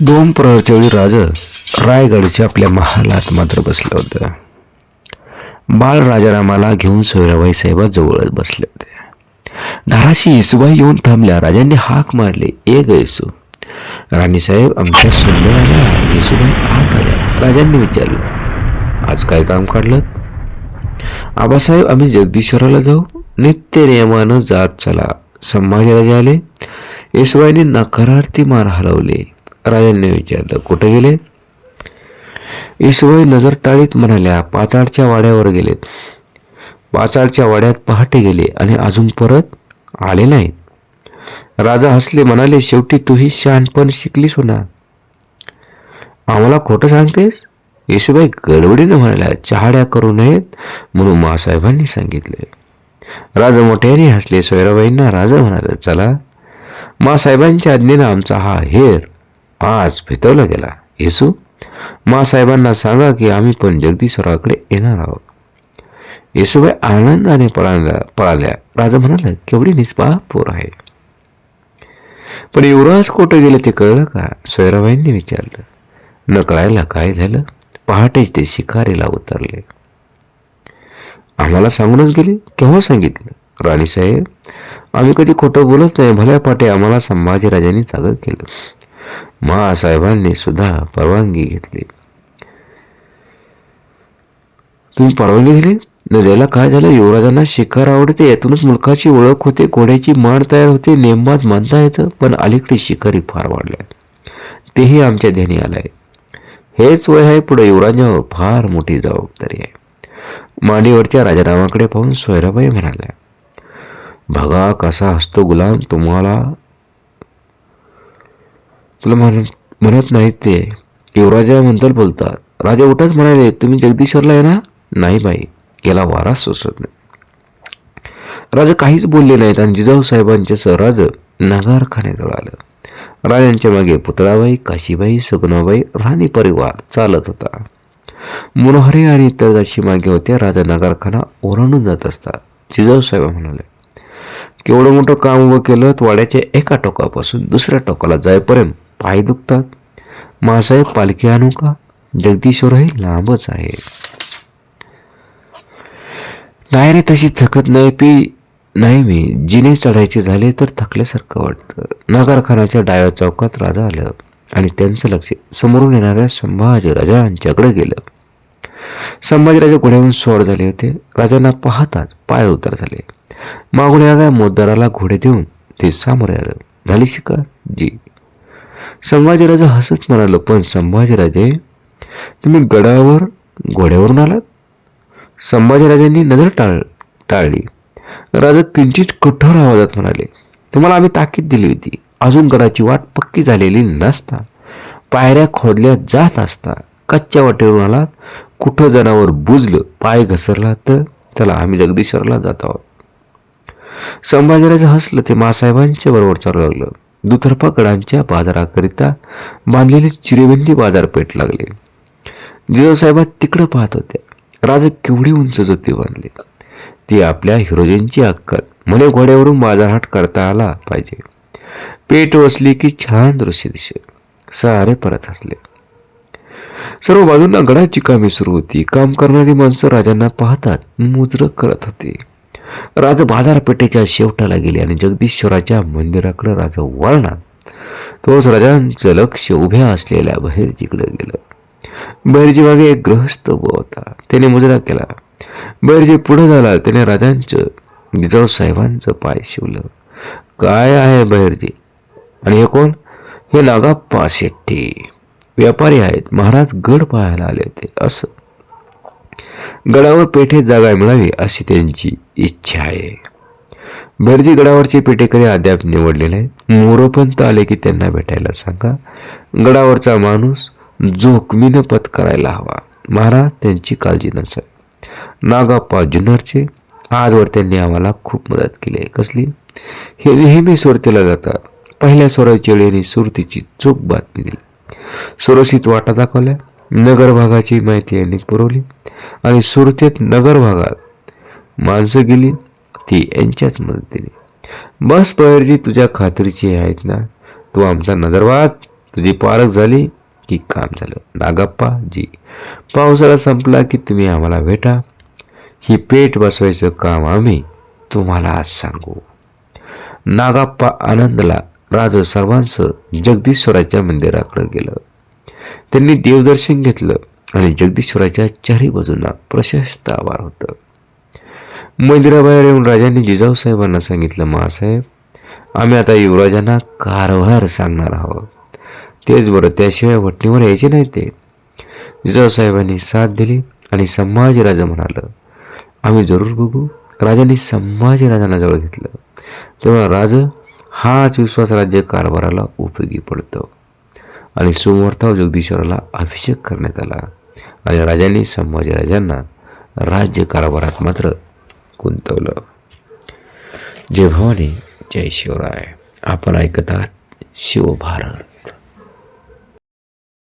दोन प्रहरच्या वेळी रायगडच्या आपल्या महालात मात्र बसलं होतं. बाळ राजारामाला घेऊन सोयराबाई साहेबा जवळच बसले होते. धाराशी येसुबाई येऊन थांबल्या. राजांनी हाक मारले. ए गैसू राणीसाहेब आमच्या सुंदर आल्या येसुबाई आत आल्या. राजांनी विचारलं आज काय काम काढलं आबासाहेब आम्ही जगदीश्वराला जाऊ. नित्य नियमानं जात चला. संभाजीराजे आले. येसुबाईने नकारार्थी मार हलवले. राजांनी विचारलं कुठे गेले? येसुबाई नजर टाळीत म्हणाल्या पाचाडच्या वाड्यावर गेलेत. पाचाडच्या वाड्यात पहाटे गेले आणि अजून परत आले नाहीत. राजा हसले म्हणाले शेवटी तूही शहाणपण शिकलीस होणार. आम्हाला खोटं सांगतेस? येसूबाई गडबडीनं म्हणाल्या चहाड्या करू नयेत म्हणून मासाहेबांनी सांगितले. राजा मोठ्याने हसले सोयराबाईंना राजा म्हणाले चला मासाहेबांच्या आज्ञेनं आमचा हा हेर आज फितवला गेला. येसू मासाहेबांना सांगा की आम्ही पण जगदीश्वराकडे येणार आहोत. येसुबाई आनंदाने पळाल्या पळाल्या. राजा म्हणाला केवढी निष्पाप पोर आहे. पण युवराज कुठं गेले ते कळलं का? सोयराबाईंनी विचारलं. न कळायला काय झालं? पहाटेच ते शिकारीला उतरले. आम्हाला सांगूनच गेले? केव्हा सांगितलं? राणीसाहेब आम्ही कधी खोटं बोलत नाही. भल्या पाटे आम्हाला संभाजीराजांनी जागर केलं. महासाहेबांनी सुद्धा परवानगी घेतली. तुम्ही परवानगी दिली? नद्याला काय झालं? युवराजांना शिकार आवडते यातूनच मुलकाची ओळख होते घोड्याची मान तयार होते नेमबाज म्हणता येतं पण अलीकडे शिकारी फार वाढल्या तेही आमच्या ध्यानी आलंय. हेच वय आहे पुढे युवराजावर फार मोठी जबाबदारी आहे. मांडीवरच्या राजारामाकडे पाहून सोयराबाई म्हणाल्या भगा कसा असतो गुलाम तुम्हाला तुला म्हणत म्हणत नाहीत ते. युवराजाबद्दल बोलतात राजा उठाच म्हणाले तुम्ही जगदीश्वरला आहे ना नाही बाई गेला वारा सोसत नाही. राजा काहीच बोलले नाहीत आणि जिजाऊ साहेबांचे सहराज नगारखान्याजवळ आलं. राजांच्या मागे पुतळाबाई काशीबाई सगुणाबाई राणी परिवार चालत होता. मनोहरी आणि इतर जाशी मागे होत्या राजा नगारखाना ओरडून जात असता. जिजाऊ साहेब म्हणाले केवढं मोठं काम उभं केलं वाड्याच्या एका टोकापासून दुसऱ्या टोकाला जायपर्यंत पाय दुखतात. मासाहेब पालखी आणू का जगदीश्वरही लांबच आहे. नाही रे तशी थकत नाही पी. नाही मी. जिने चढायचे झाले तर थकल्यासारखं वाटतं. नगरखानाच्या डाव्या चौकात राजा आलं आणि त्यांचं लक्ष समोरून येणाऱ्या संभाजी राजांच्याकडे गेलं. संभाजीराजा घोड्यावरून सोड झाले होते. राजांना पाहताच पाय उतर झाले. मागून येणाऱ्या मोदाराला घोडे देऊन ते सामोरे आलं. झाली शिकार? जी. संभाजीराजे हसत म्हणालो पण संभाजीराजे तुम्ही गडावर घोड्यावरून आलात? संभाजीराजांनी नजर टाळ टाळली. राजा किंचित कठोर आवाजात म्हणाले तुम्हाला आम्ही ताकीद दिली होती. अजून गडाची वाट पक्की झालेली नसता. पायऱ्या खोदल्या जात असता. कच्च्या वाटेवरून आलात. कुठं जनावर बुजलं पाय घसरला तर त्याला आम्ही जगदीश्वरला जात आहोत. संभाजीराजे हसलं. ते मासाहेबांच्या बरोबर चालू लागलं. दुतर्फा गडांच्या बाजाराकरिता बांधलेले चिरेबंदी बाजारपेठ लागले. जिजाऊसाहेबा तिकडं पाहत होत्या. राजा केवढी उंच जोती बांधले. ती आपल्या हिरोजींची अक्कल. म्हणे घोड्यावरून बाजारहाट करता आला पाहिजे. पेट वसली की छान दृश्य दिसे. सारे परत हसले. सर्व बाजूंना गडाची कामे सुरू होती. काम करणारी माणसं राजांना पाहतात. मुजर करत होती. राजा बाजारपेठेच्या शेवटाला गेले आणि जगदीश्वराच्या मंदिराकडे राजा वळला. तोच राजांचं लक्ष उभ्या असलेल्या बहिर्जीकडे गेलं. बहिर्जी मागे एक गृहस्थ उभा होता. त्याने मुजरा केला. बहिर्जी पुढे झाला. त्याने राजांचं जिजाऊ साहेबांचं पाय शिवलं. काय आहे बहिर्जी? आणि हे कोण? हे नागाप्पा शेट्टी. व्यापारी आहेत. महाराज गड पाहायला आले होते. असं गडावर पेठेत जागा मिळावी अशी त्यांची इच्छा आहे. भरजी गडावरचे पेठेकरी अद्याप निवडलेले आहेत. मोरोपंत आले की त्यांना भेटायला सांगा. गडावरचा माणूस जोखमीनं पत्करायला हवा. महाराज त्यांची काळजी नसेल. नागाप्पा जुन्नरचे आजवर त्यांनी आम्हाला खूप मदत केली आहे. कसली? हे नेहमी सुरतीला जातात. पहिल्या स्वराची वेळी सुरतीची चूक बातमी दिली. सुरक्षित वाटा दाखवल्या. नगर भागाची माहिती यांनी पुरवली. आणि सुरतेत नगर भागात माणसं गेली ती यांच्याच मदतीने. बस बहिर्जी तुझ्या खात्रीची आहेत ना? तू आमचा नजरवाद. तुझी पारख झाली की काम झालं. नागाप्पा जी पावसाळा संपला की तुम्ही आम्हाला भेटा. ही पेट बसवायचं काम आम्ही तुम्हाला आज सांगू. नागाप्पा आनंदला राज सर्वांसह जगदीश्वराच्या मंदिराकडे गेलं. त्यांनी देवदर्शन घेतलं आणि जगदीश्वराच्या चारही बाजूंना प्रशस्त आभार होतं. मंदिराबाहेर येऊन राजांनी जिजाऊ साहेबांना सांगितलं महासाहेब आम्ही आता युवराजांना कारभार सांगणार आहोत. तेच बरं त्याशिवाय वटणीवर यायचे नाही ते. जिजाऊ साहेबांनी साथ दिली आणि संभाजीराजा म्हणालं आम्ही जरूर बघू. राजांनी संभाजीराजांना जवळ घेतलं. तेव्हा राज हाच विश्वास राज्य कारभाराला उपयोगी पडतो. आणि सुमुहूर्तावर जगदीश्वराला अभिषेक करण्यात आला. आणि राजांनी संभाजीराजांना राज्य कारभारात मात्र गुंतवलं. जय भवानी जय शिवराय. आपण ऐकत आहात शिवभारत.